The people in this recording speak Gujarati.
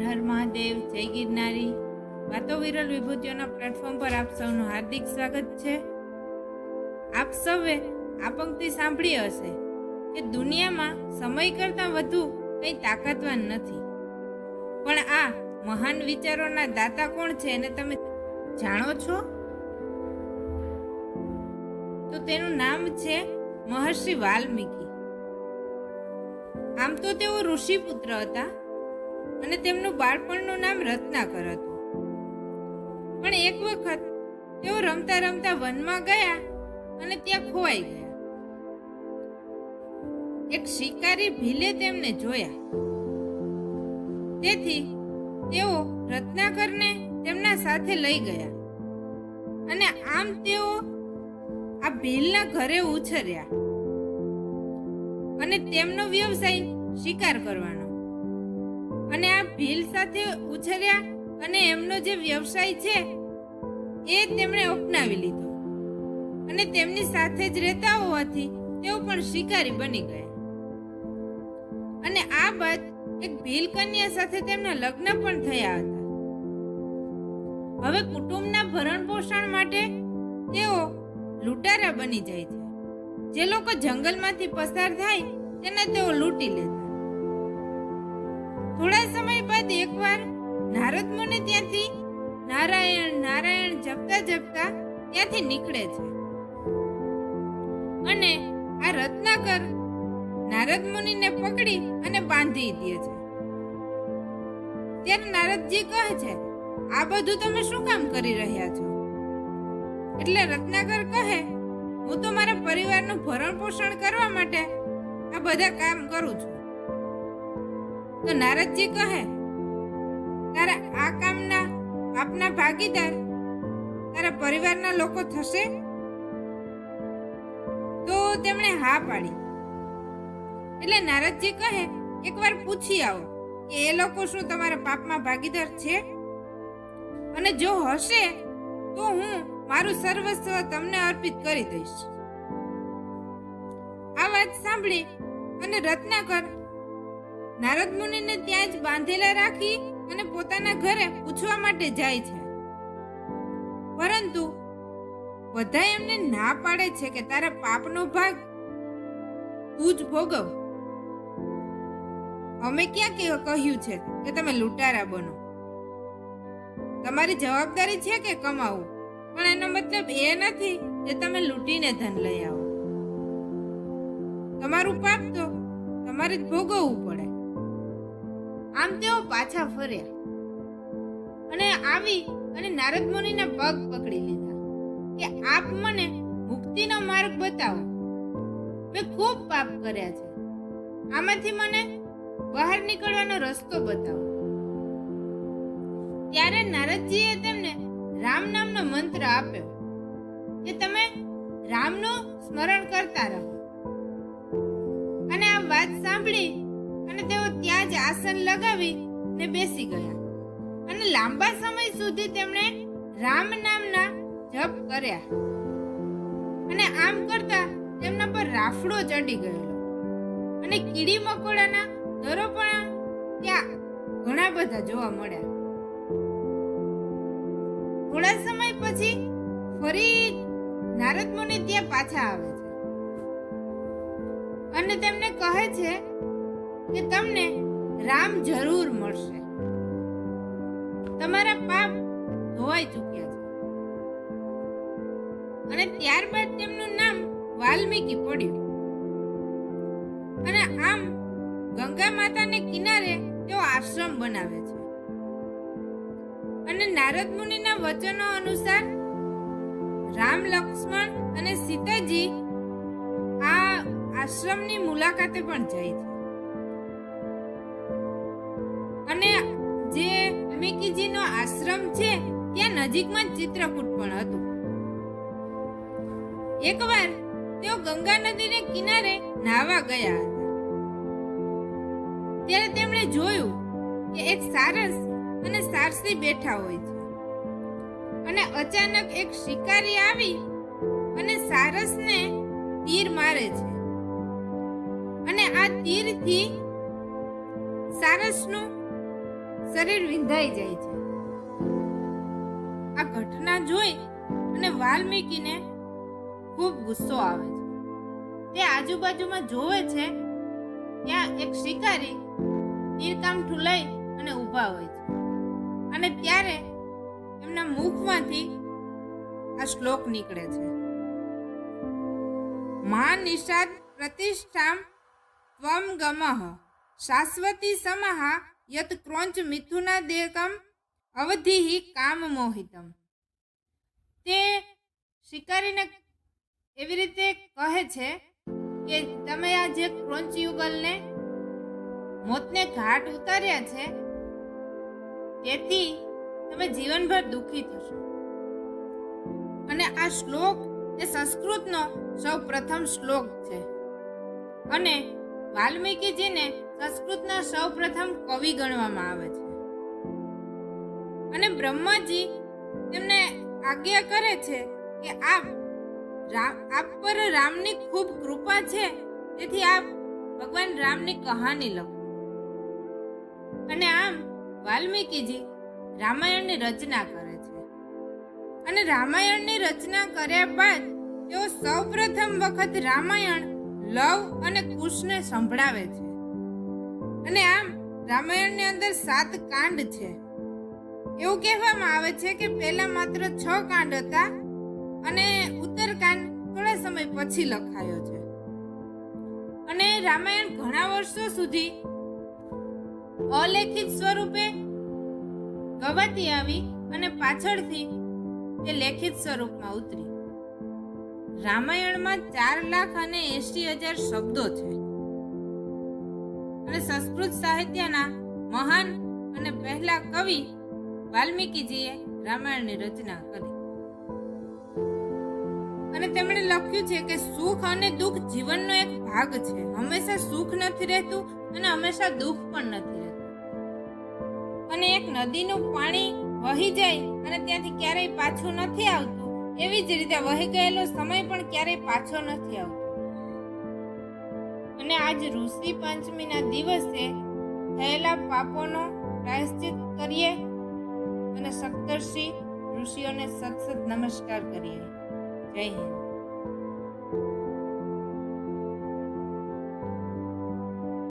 હર મહાદેવ, જય ગિરનારી. વાતો વિરલ વિભૂતિઓના પ્લેટફોર્મ પર આપ સૌનું હાર્દિક સ્વાગત છે. આપ સૌએ આ પંક્તિ સાંભળી હશે કે દુનિયામાં સમય કરતાં વધુ કંઈ તાકાતવાન નથી. પણ આ મહાન વિચારોના દાતા કોણ છે એને તમે જાણો છો? તો તેનું નામ છે મહર્ષિ વાલ્મીકી. આમ તો તેઓ ઋષિપુત્ર હતા. અને તેમનું બાળપણનું નામ રત્નાકર હતું. પણ એક વખત તેઓ રમતા રમતા વનમાં ગયા અને ત્યાં ખોવાઈ ગયા. એક શિકારી ભીલે તેમને જોયા. તેથી તેઓ રત્નાકરને તેમના સાથે લઈ ગયા અને આમ તેઓ આ ભીલના ઘરે ઉછર્યા અને તેમનો વ્યવસાય શિકાર કરવાનો. અને આ ભીલ સાથે ઉછર્યા અને એમનો જે વ્યવસાય છે, એ તેમણે અપનાવી લીધો. અને તેમની સાથે જ રહેતા હોવાથી તેઓ પણ શિકારી બની ગયા. અને આ બાદ એક ભીલ કન્યા સાથે તેમના લગ્ન પણ થયા હતા. હવે કુટુંબના ભરણ પોષણ માટે તેઓ લૂંટારા બની જાય છે. જે લોકો જંગલમાંથી પસાર થાય, તેને તેઓ લૂંટી લેતા. સમય એકવાર નારદ મુનિ ત્યાંથી નારાયણ નારાયણ જપતા જપતા ત્યાંથી નીકળે છે. અને આ રત્નાકર નારદ મુનિને પકડી અને બાંધી દે છે. ત્યારે નારદજી કહે છે, આ બધું તમે શું કામ કરી રહ્યા છો? એટલે રત્નાકર કહે, હું તો મારા પરિવારનું ભરણ પોષણ કરવા માટે આ બધા કામ કરું છું. તો નારદજી કહે તારા આ કામના આપના ભાગીદાર તારા પરિવારના લોકો થશે? તો તેમણે હા પાડી. એટલે નારદજી કહે, એકવાર પૂછી આવો કે એ લોકો શું તમારા પાપમાં ભાગીદાર છે? અને જો હશે, તો હું મારું સર્વસ્વ તમને અર્પિત કરી દઈશ. આ વાત સાંભળી અને રત્નાકર નારદ મુનિને ત્યાં જ બાંધેલા રાખી અને પોતાના ઘરે પૂછવા માટે જાય છે. પરંતુ બધા એમને ના પાડે છે કે તારા પાપનો ભાગ તું જ ભોગવ. અમે ક્યાં કહ્યું છે કે તમે લૂંટારા બનો? તમારી જવાબદારી છે કે કમાવું? પણ એનો મતલબ એ નથી કે તમે લૂંટીને ધન લઈ આવો. તમારું પાપ તો તમારે જ ભોગવવું પડે. આમ તેઓ પાછા ફર્યા. અને આવી અને નારદ મુનિના પગ પકડી લીધા કે આપ મને મુક્તિનો માર્ગ બતાવો. મેં ખૂબ પાપ કર્યા છે. આમાંથી મને બહાર નીકળવાનો રસ્તો બતાવો. ત્યારે નારદજીએ તેમને રામ નામનો મંત્ર આપ્યો કે તમે રામનું સ્મરણ કરતા રહો. અને આ વાત સાંભળી જ આસન લગાવી ને બેસી ગયા. અને લાંબા સમય સુધી તેમણે રામ નામના જપ કર્યા. અને આમ કરતા તેમના પર રાફડો ચડી ગયેલો. અને કીડી મકોડાના દરો પણ ત્યાં ઘણા બધા જોવા મળ્યા. થોડા સમય પછી ફરી નારદ મુનિ ત્યાં પાછા આવે છે. અને તેમને કહે છે કે તમને રામ જરૂર મળશે. તમારા પાપ ધોવાઈ ચૂક્યા છે. અને ત્યારબાદ તેમનું નામ વાલ્મીકી પડ્યું. અને આમ ગંગા માતાને કિનારે તેઓ આશ્રમ બનાવે છે. અને નારદ મુનિના વચનો અનુસાર રામ લક્ષ્મણ અને સીતાજી આ આશ્રમની મુલાકાતે પણ જાય છે. વાલ્મીકીજીનો આશ્રમ છે, ત્યાં નજીકમાં ચિત્રકૂટ પણ હતું. એકવાર તેઓ ગંગા નદીને કિનારે નાહવા ગયા હતા. ત્યારે તેમણે જોયું કે એક સારસ અને સારસી બેઠા હોય છે. અને અચાનક એક શિકારી આવી અને સારસને તીર મારે છે. અને આ તીરથી સારસનું શરીર વિંધાઈ જાય છે. ઘટના જોઈ અને વાલ્મીકીને ખૂબ ગુસ્સો આવે છે. તે આજુબાજુમાં જોવે છે, ત્યાં એક શિકારી નીરકામ લઈ અને ઊભા હોય છે. અને ત્યારે એમના મુખમાંથી આ શ્લોક નીકળે છે. મા નિષાદ પ્રતિષ્ઠામ ત્વમ ગમઃ શાશ્વતી સમહા યત ક્રોંચ મિથુના દેકમ અવધિ કામ મોહિતમ તે શિકારીને એવી રીતે કહે છે કે તમે આ જે ક્રોંચ યુગલને મોતને ઘાટ ઉતાર્યા છે, તેથી તમે જીવનભર દુઃખી થશો. અને આ શ્લોક એ સંસ્કૃતનો સૌ પ્રથમ શ્લોક છે. અને વાલ્મીકીજીને સંસ્કૃતના સૌ પ્રથમ કવિ ગણવામાં આવે છે. અને બ્રહ્માજી તેમને આજ્ઞા કરે છે કે આપ રામ, આપ પર રામની ખૂબ કૃપા છે. તેથી આપ ભગવાન રામની કહાની લખો. અને આમ વાલ્મીકીજી રામાયણની રચના કરે છે. અને રામાયણની રચના કર્યા બાદ તેઓ સૌપ્રથમ વખત રામાયણ, લવ અને કુશને સંભળાવે છે. અને આમ રામાયણની અંદર સાત કાંડ છે. એવું કહેવામાં આવે છે કે પહેલા માત્ર છ કાંડ હતા અને ઉત્તરકાંડ થોડા સમય પછી લખાયો છે. અને રામાયણ ઘણા વર્ષો સુધી અલેખિત સ્વરૂપે ગવાતી આવી અને પાછળથી તે લેખિત સ્વરૂપમાં ઉતરી. રામાયણમાં ચાર લાખ અને એસી હજાર શબ્દો છે. અને સંસ્કૃત સાહિત્યના મહાન અને પહેલા કવિ વાલ્મીકીજીએ રામાયણની રચના કરી. અને તેમણે લખ્યું છે કે સુખ અને દુઃખ જીવનનો એક ભાગ છે. હંમેશા સુખ નથી રહેતું અને હંમેશા દુઃખ પણ નથી રહેતું. અને એક નદીનું પાણી વહી જાય અને ત્યાંથી ક્યારેય પાછું નથી આવતું. એવી જ રીતે વહી ગયેલો સમય પણ ક્યારેય પાછો નથી આવતો. અને આજ ઋષિ પંચમીના દિવસે થયેલા પાપોનો પ્રાયશ્ચિત કરીએ અને સપ્તર્ષિ ઋષિઓને સત સત નમસ્કાર કરીએ. જય હિન્દ.